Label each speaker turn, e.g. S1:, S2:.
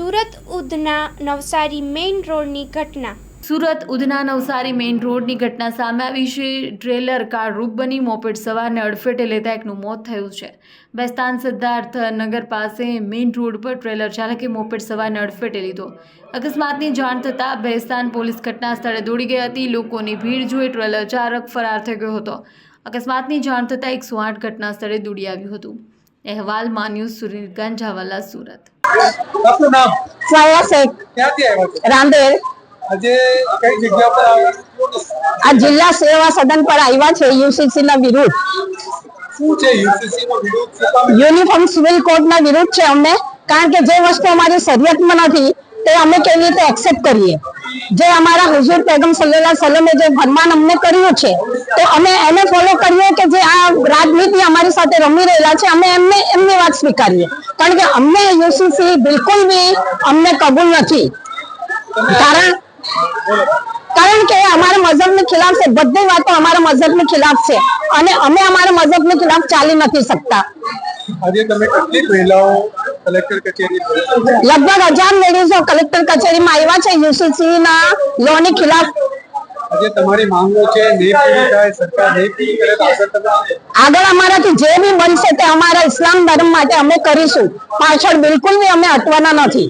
S1: Surat Udhna Navsari main રોડની ઘટના.
S2: Surat Udhna Navsari main રોડની ઘટના સામે આવી છે. ટ્રેલર કાર રૂપ બની, મોપેડ સવારને અડફેટે લેતા એકનું મોત થયું છે. બેસ્તાન સિદ્ધાર્થ નગર પાસે મેઇન રોડ પર ટ્રેલર ચાલકે મોપેડ સવારને અડફેટે લીધો. અકસ્માતની જાણ થતાં બેસ્તાન પોલીસ ઘટના સ્થળે દોડી ગઈ હતી. લોકોની ભીડ જોઈ ટ્રેલર ચાલક ફરાર થઈ ગયો હતો. અકસ્માતની જાણ થતાં એકસો આઠ ઘટના સ્થળે દોડી આવ્યું હતું. અહેવાલમાં ન્યૂઝ સુનિલ ગાંજાવાલા સુરત.
S3: આપનું નામ?
S4: સાયા શેખ.
S3: ક્યાંથી આવ્યા છો?
S4: રાંદેર.
S3: આજે કઈ જગ્યા પર આવ્યા
S4: આ જિલ્લા સેવા સદન પર આવ્યા છે યુસીસી ના વિરુદ્ધ.
S3: શું છે યુસીસી નો વિરુદ્ધ
S4: યુનિફોર્મ સિવિલ કોડ ના વિરુદ્ધ છે અમને. કારણ કે જે વસ્તુ અમારી શરીયતમાં નથી તે અમે કેવી રીતે એક્સેપ્ટ કરીએ? જે અમારા હુઝુર પેગમ સલ્લેલા સલમે જે ફરમાન અમને કર્યું છે, તો અમે એને ફોલો કરીએ કે જે આ રાજનીતિ અમારી સાથે રમી રહેલા છે, અમે એમને, એમની વાત સ્વીકારીએ. કારણ કે અમને યુસીસી બિલકુલ બી અમને કબૂલ નથી. કારણ કારણ કે અમારા મઝહબની ખિલાફ છે, બધી વાતો અમારા મઝહબની ખિલાફ છે, અને અમે અમારા મઝહબની ખિલાફ ચાલી નથી શકતા.
S3: આજે તમે કેટલીક મહિલાઓ?
S4: લગભગ હજાર લેડીઝો કલેક્ટર કચેરીમાં આવ્યા છે. યુસીસી ના લો ની ખિલાફ
S3: તમારી માંગો છે સરકાર
S4: આગળ અમારાથી જે બી બનશે તે અમારા ઇસ્લામ ધર્મ માટે અમે કરીશું. પાછળ બિલકુલ બી અમે હટવાના નથી.